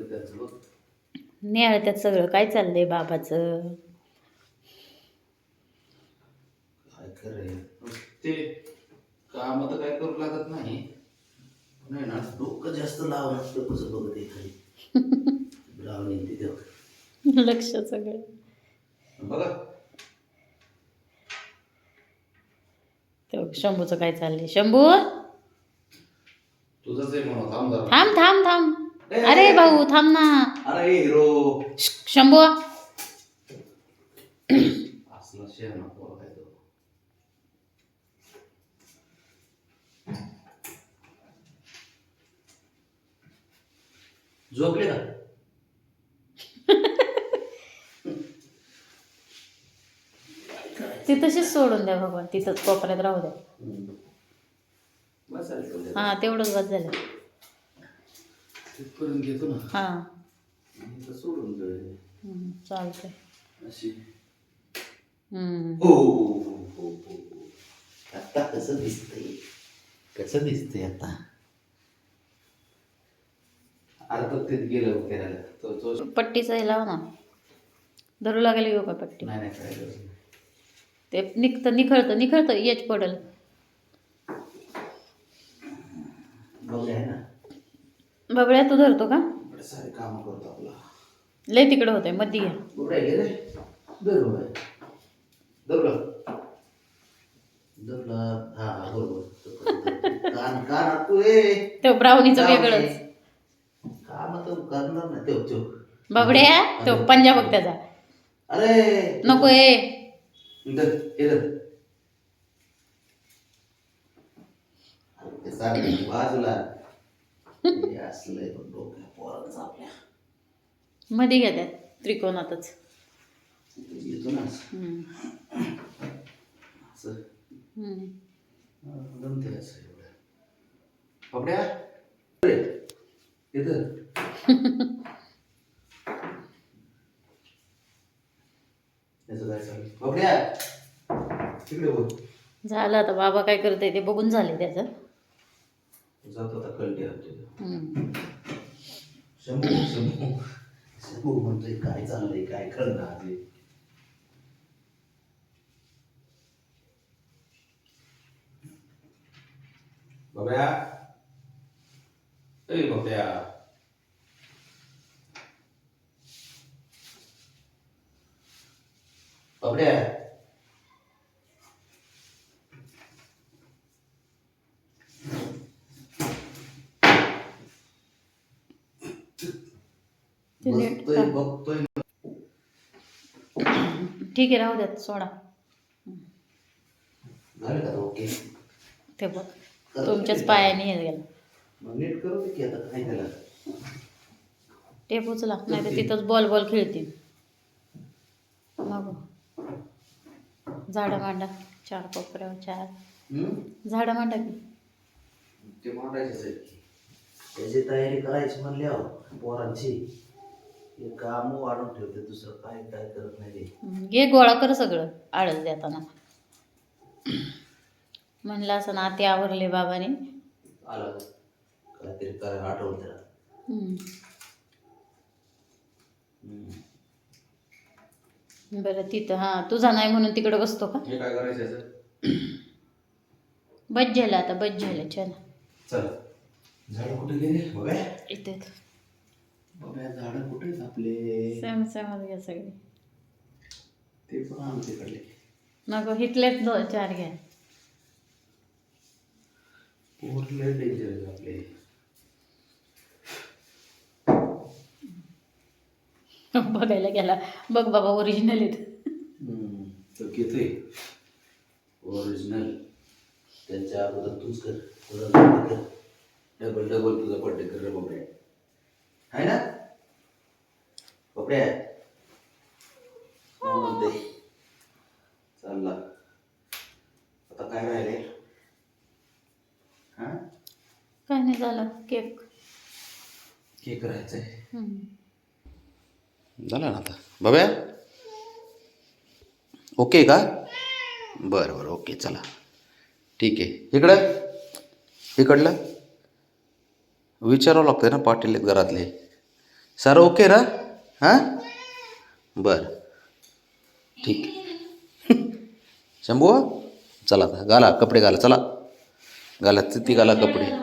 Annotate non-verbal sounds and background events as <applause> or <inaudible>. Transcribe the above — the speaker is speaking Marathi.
त्यांचं बघ त्यात सगळं. काय चाललंय बाबाचं? काय खरंय? ते काम तर काय करू लागत नाही. नाही ना डोकं जास्त कसं बघत आहे खाली <laughs> लावणी ते तेव्हा. लक्ष सगळं. बघा. शंभूचं काय चाललंय? शंभू? तुझंच आहे म्हणून थांब जरा. थांब थांब. अरे भाऊ थांब ना. अरे हिरो. शंभू. झोपले का? ती तशीच सोडून द्या भगवान तिथंच कोपऱ्यात राहू द्या. हा तेवढंच बस झालं. तिथपर्यंत घेतो ना. हा. आणि सोडून चालतंय. अशी. हम्म. हो हो हो हो हो हो. आता कसं दिसतंय? कसं दिसतंय आता? अरे तो तिथे गेलं फिरायला? तो तो. पट्टीचं हे लाव ना. धरू लागेल येऊ का पट्टी. नाही नाही काय गरज नाही. ते निघतं निखळतं निखळतं येच पडल. आहे ना. बबड्या तू धरतो का? बरं सारे काम करतो आपला. लय तिकडं होतंयमध्ये घ्या गेले दबलं हा हा बरोबर कान कान तू ए. ते ब्राउनीचं वेगळंच. काम तर करणार नाही. तेव तेव बबड्या तो पंजा बघ त्याचा अरे. नको ए. इधर इधर ते सारखं बाजूला. मध्ये घ्या त्यात त्रिकोणातच. <laughs> झालं आता बाबा काय करते ते बघून झाले त्याचं. जातो आता कळते. शंभू शंभू शंभू म्हणतोय काय चाललंय काय कळणार आधी बाब्या ए बाब्या बाबड्या बघतोय का? बघतोय. ठीक आहे राहू द्यात सोडा. झालं का ओके? ते बघ तुमच्याच पायाने हे गेलं. मग नीट करू दे की आता काय त्याला टेप उचला नाही तर तिथंच बॉल बॉल खेळतील. मग झाडं मांडा चार कोपऱ्यावर चार? झाडं मांडा की. ते मांडायचेच की. त्याची तयारी करायची म्हणल्यावर पोरांची. हे काम वाढून ठेवते दुसरं काय काय करत नाही ते घे गोळा कर सगळं आळस देताना म्हणलं असं ना ते आवरले बाबाने. आलं काहीतरी करायला आठवलं त्याला. हम्म. हम्म. बरं तिथं हां तुझा नाही म्हणून तिकडं बसतो का? हे काय करायचं याचं? बस झालं आता बस झालं छान चल. झाडं कुठे गेले? बघा इथे. झाडं कुठे आपले? सेम सेमच घ्या सगळे. ते पण आण तिकडले. नको हिटलेच दोन चार घ्या. पोरले डेंजर आपले. बघायला गेला. बघ बाबा ओरिजिनल आहेत. घेतोय ओरिजिनल त्यांच्या अगोदर तूच कर. डबल डबल तुझा बर्थडे कर रे बापड्या आहे ना? हो म्हणते चालला. आता काय राहिले? हा? काय नाही झालं केक. केक राहायचा आहे हम्म. झालं ना आता. बाब्या ओके का? बरं बरं. ओके चला. ठीक आहे. इकडं? इकडलं? विचारावं लागतं ना पाटील घरातले. सारं ओके ना? हां? बरं. ठीक. आहे. <laughs> शंभू चला आता. घाला कपडे घाला चला. घाला ती घाला कपडे.